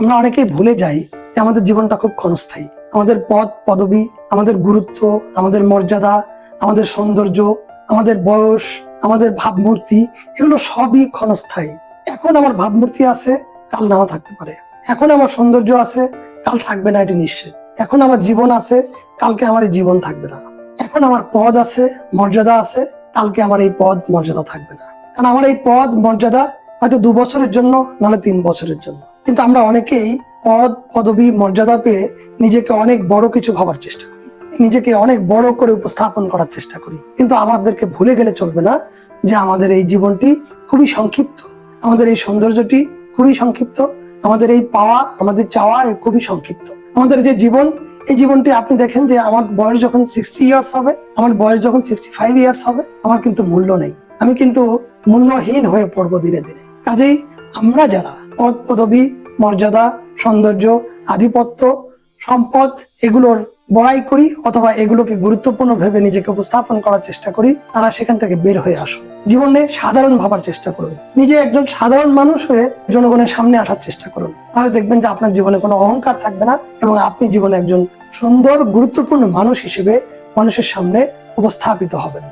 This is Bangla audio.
আমরা অনেকেই ভুলে যাই যে আমাদের জীবনটা খুব ক্ষণস্থায়ী। আমাদের পদ পদবি, আমাদের গুরুত্ব, আমাদের মর্যাদা, আমাদের সৌন্দর্য, আমাদের বয়স, আমাদের ভাবমূর্তি, এগুলো সবই ক্ষণস্থায়ী। এখন আমার ভাবমূর্তি আছে, কাল নাও থাকতে পারে। এখন আমার সৌন্দর্য আছে, কাল থাকবে না, এটি নিশ্চিত। এখন আমার জীবন আছে, কালকে আমার এই জীবন থাকবে না। এখন আমার পদ আছে, মর্যাদা আছে, কালকে আমার এই পদ, মর্যাদা থাকবে না। কারণ আমার এই পদ, মর্যাদা হয়তো দু বছরের জন্য, নাহলে তিন বছরের জন্য। কিন্তু আমরা অনেকেই পদ, পদবি, মর্যাদা পেয়ে নিজেকে অনেক বড় কিছু ভাবার চেষ্টা করি। নিজেকে অনেক বড় করে উপস্থাপন করার চেষ্টা করি। কিন্তু আমাদেরকে ভুলে গেলে চলবে না যে আমাদের এই জীবনটি খুবই সংক্ষিপ্ত। আমাদের এই সৌন্দর্যটি খুবই সংক্ষিপ্ত। আমাদের এই পাওয়া, আমাদের চাওয়া খুবই সংক্ষিপ্ত। আমাদের যে জীবন এই জীবনটি আপনি দেখেন যে আমার বয়স যখন সিক্সটি ইয়ার্স হবে, আমার বয়স যখন সিক্সটি ফাইভ ইয়ার্স হবে, আমার কিন্তু মূল্য নেই। আমি কিন্তু মূল্যহীন হয়ে পড়ব ধীরে ধীরে। কাজেই আমরা যারা পদ পদবী মর্যাদা, সৌন্দর্য, আধিপত্য, সম্পদ, এগুলোর বড়াই করি অথবা এগুলোকে গুরুত্বপূর্ণ ভেবে নিজেকে উপস্থাপন করার চেষ্টা করি, তারা সেখান থেকে বের হয়ে আসুন। জীবনে সাধারণ ভাবার চেষ্টা করুন। নিজে একজন সাধারণ মানুষ হয়ে জনগণের সামনে আসার চেষ্টা করুন। তাহলে দেখবেন যে আপনার জীবনে কোনো অহংকার থাকবে না এবং আপনি জীবনে একজন সুন্দর, গুরুত্বপূর্ণ মানুষ হিসেবে মানুষের সামনে উপস্থাপিত হবেন।